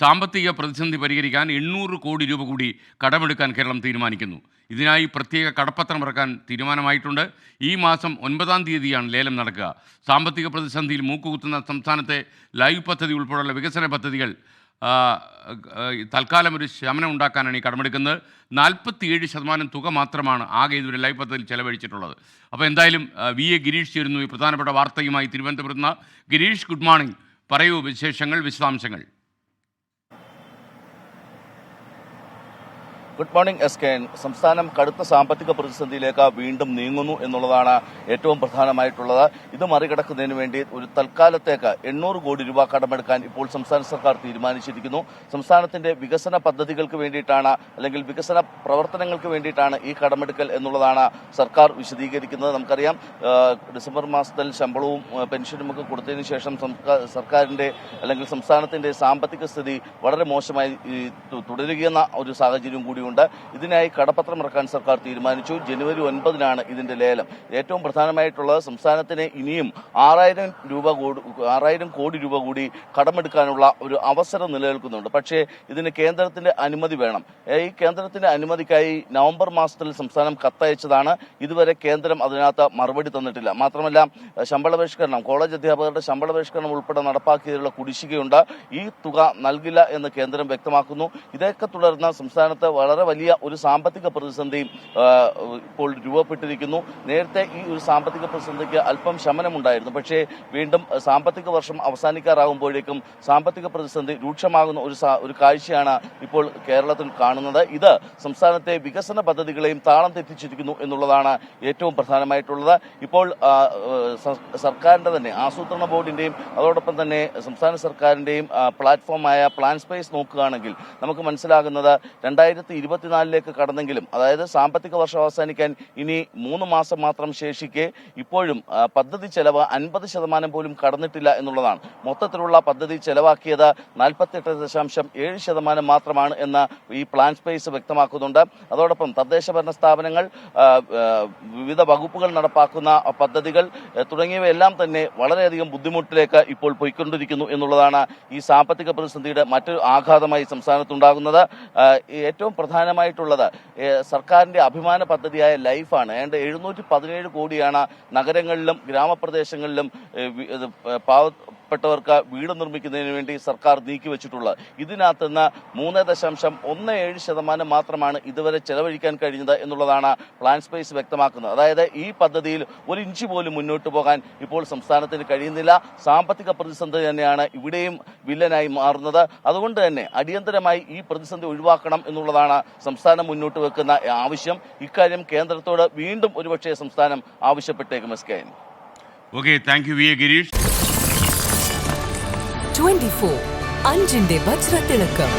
സാമ്പത്തിക പ്രതിസന്ധി പരിഹരിക്കാൻ എണ്ണൂറ് കോടി രൂപ കൂടി കടമെടുക്കാൻ കേരളം തീരുമാനിക്കുന്നു. ഇതിനായി പ്രത്യേക കടപ്പത്രം ഇറക്കാൻ തീരുമാനമായിട്ടുണ്ട്. ഈ മാസം ഒൻപതാം തീയതിയാണ് ലേലം നടക്കുക. സാമ്പത്തിക പ്രതിസന്ധിയിൽ മൂക്കുകുത്തുന്ന സംസ്ഥാനത്തെ ലൈവ് പദ്ധതി ഉൾപ്പെടെയുള്ള വികസന പദ്ധതികൾ തൽക്കാലം ഒരു ശമനം ഉണ്ടാക്കാനാണ് ഈ കടമെടുക്കുന്നത്. നാൽപ്പത്തിയേഴ് ശതമാനം തുക മാത്രമാണ് ആകെ ഇതുവരെ ലൈവ് പദ്ധതിയിൽ ചെലവഴിച്ചിട്ടുള്ളത്. അപ്പോൾ എന്തായാലും വി. എ. ഗിരീഷ് ചേരുന്നു ഈ പ്രധാനപ്പെട്ട വാർത്തയുമായി തിരുവനന്തപുരത്ത് ഗിരീഷ് ഗുഡ് മോർണിംഗ്. പറയൂ വിശേഷങ്ങൾ വിശദാംശങ്ങൾ. ഗുഡ് മോർണിംഗ് എസ് കെ സംസ്ഥാനം കടുത്ത സാമ്പത്തിക പ്രതിസന്ധിയിലേക്ക് വീണ്ടും നീങ്ങുന്നു എന്നുള്ളതാണ് ഏറ്റവും പ്രധാനമായിട്ടുള്ളത്. ഇത് മറികടക്കുന്നതിന് വേണ്ടി ഒരു തൽക്കാലത്തേക്ക് എണ്ണൂറ് കോടി രൂപ കടമെടുക്കാൻ ഇപ്പോൾ സംസ്ഥാന സർക്കാർ തീരുമാനിച്ചിരിക്കുന്നു. സംസ്ഥാനത്തിന്റെ വികസന പദ്ധതികൾക്ക് വേണ്ടിയിട്ടാണ് അല്ലെങ്കിൽ വികസന പ്രവർത്തനങ്ങൾക്ക് വേണ്ടിയിട്ടാണ് ഈ കടമെടുക്കൽ എന്നുള്ളതാണ് സർക്കാർ വിശദീകരിക്കുന്നത്. നമുക്കറിയാം ഡിസംബർ മാസത്തിൽ ശമ്പളവും പെൻഷനും ഒക്കെ കൊടുത്തതിന് ശേഷം സർക്കാരിന്റെ അല്ലെങ്കിൽ സംസ്ഥാനത്തിന്റെ സാമ്പത്തിക സ്ഥിതി വളരെ മോശമായി തുടരുകയെന്ന ഒരു സാഹചര്യം കൂടിയുണ്ട് ഇതിനായി കടപ്പത്രം ഇറക്കാൻ സർക്കാർ തീരുമാനിച്ചു. ജനുവരി ഒൻപതിനാണ് ഇതിന്റെ ലേലം. ഏറ്റവും പ്രധാനമായിട്ടുള്ളത് സംസ്ഥാനത്തിന് ഇനിയും ആറായിരം രൂപ കൂടി ആറായിരം കോടി രൂപ കൂടി കടമെടുക്കാനുള്ള ഒരു അവസരം നിലനിൽക്കുന്നുണ്ട്. പക്ഷേ ഇതിന് കേന്ദ്രത്തിന്റെ അനുമതി വേണം. ഈ കേന്ദ്രത്തിന്റെ അനുമതിക്കായി നവംബർ മാസത്തിൽ സംസ്ഥാനം കത്തയച്ചതാണ്. ഇതുവരെ കേന്ദ്രം അതിനകത്ത് മറുപടി തന്നിട്ടില്ല. മാത്രമല്ല ശമ്പള പരിഷ്കരണം കോളേജ് അധ്യാപകരുടെ ശമ്പള പരിഷ്കരണം ഉൾപ്പെടെ നടപ്പാക്കിയതിലുള്ള കുടിശ്ശികയുണ്ട്. ഈ തുക നൽകില്ല എന്ന് കേന്ദ്രം വ്യക്തമാക്കുന്നു. ഇതൊക്കെ തുടർന്ന് സംസ്ഥാനത്ത് വളരെ വലിയ ഒരു സാമ്പത്തിക പ്രതിസന്ധി ഇപ്പോൾ രൂപപ്പെട്ടിരിക്കുന്നു. നേരത്തെ ഈ ഒരു സാമ്പത്തിക പ്രതിസന്ധിക്ക് അല്പം ശമനമുണ്ടായിരുന്നു. പക്ഷേ വീണ്ടും സാമ്പത്തിക വർഷം അവസാനിക്കാറാകുമ്പോഴേക്കും സാമ്പത്തിക പ്രതിസന്ധി രൂക്ഷമാകുന്ന ഒരു ഒരു കാഴ്ചയാണ് ഇപ്പോൾ കേരളത്തിൽ കാണുന്നത്. ഇത് സംസ്ഥാനത്തെ വികസന പദ്ധതികളെയും താളം തെറ്റിച്ചിരിക്കുന്നു എന്നുള്ളതാണ് ഏറ്റവും പ്രധാനമായിട്ടുള്ളത്. ഇപ്പോൾ സർക്കാരിന്റെ തന്നെ ആസൂത്രണ ബോർഡിന്റെയും അതോടൊപ്പം തന്നെ സംസ്ഥാന സർക്കാരിന്റെയും പ്ലാറ്റ്ഫോമായ പ്ലാൻ സ്പേസ് നോക്കുകയാണെങ്കിൽ നമുക്ക് മനസ്സിലാകുന്നത് രണ്ടായിരത്തി ഇരുപത്തിനാലിലേക്ക് കടന്നെങ്കിലും അതായത് സാമ്പത്തിക വർഷം അവസാനിക്കാൻ ഇനി മൂന്ന് മാസം മാത്രം ശേഷിക്കെ ഇപ്പോഴും പദ്ധതി ചെലവ് അൻപത് ശതമാനം പോലും കടന്നിട്ടില്ല എന്നുള്ളതാണ്. മൊത്തത്തിലുള്ള പദ്ധതി ചെലവാക്കിയത് നാൽപ്പത്തെട്ട് ദശാംശം ഏഴ് ശതമാനം മാത്രമാണ് എന്ന ഈ പ്ലാൻ സ്പേസ് വ്യക്തമാക്കുന്നുണ്ട്. അതോടൊപ്പം തദ്ദേശ ഭരണ സ്ഥാപനങ്ങൾ വിവിധ വകുപ്പുകൾ നടപ്പാക്കുന്ന പദ്ധതികൾ തുടങ്ങിയവയെല്ലാം തന്നെ വളരെയധികം ബുദ്ധിമുട്ടിലേക്ക് ഇപ്പോൾ പോയിക്കൊണ്ടിരിക്കുന്നു എന്നുള്ളതാണ് ഈ സാമ്പത്തിക പ്രതിസന്ധിയുടെ മറ്റൊരു ആഘാതമായി സംസ്ഥാനത്തുണ്ടാകുന്നത്. ഏറ്റവും പ്രധാനമായിട്ടുള്ളത്. സർക്കാരിന്റെ അഭിമാന പദ്ധതിയായ ലൈഫാണ്. ഏതാണ്ട് എഴുന്നൂറ്റി പതിനേഴ് കോടിയാണ് നഗരങ്ങളിലും ഗ്രാമപ്രദേശങ്ങളിലും പാവ പ്പെട്ടവർക്ക് വീട് നിർമ്മിക്കുന്നതിന് വേണ്ടി സർക്കാർ നീക്കിവെച്ചിട്ടുള്ളത് ഇതിനകത്ത് നിന്ന് മൂന്ന് ദശാംശം ഒന്ന് ഏഴ് ശതമാനം മാത്രമാണ് ഇതുവരെ ചെലവഴിക്കാൻ കഴിഞ്ഞത് എന്നുള്ളതാണ് പ്ലാൻ സ്പേസ് വ്യക്തമാക്കുന്നത്. അതായത് ഈ പദ്ധതിയിൽ ഒരു ഇഞ്ച് പോലും മുന്നോട്ട് പോകാൻ ഇപ്പോൾ സംസ്ഥാനത്തിന് കഴിയുന്നില്ല. സാമ്പത്തിക പ്രതിസന്ധി തന്നെയാണ് ഇവിടെയും വില്ലനായി മാറുന്നത്. അതുകൊണ്ട് തന്നെ അടിയന്തരമായി ഈ പ്രതിസന്ധി ഒഴിവാക്കണം എന്നുള്ളതാണ് സംസ്ഥാനം മുന്നോട്ട് വെക്കുന്ന ആവശ്യം ഇക്കാര്യം കേന്ദ്രത്തോട് വീണ്ടും ഒരുപക്ഷെ സംസ്ഥാനം ആവശ്യപ്പെട്ടേക്കും S K N. Okay thank you V A Girish twenty four അഞ്ചിന്റെ വജ്രത്തിളക്കം.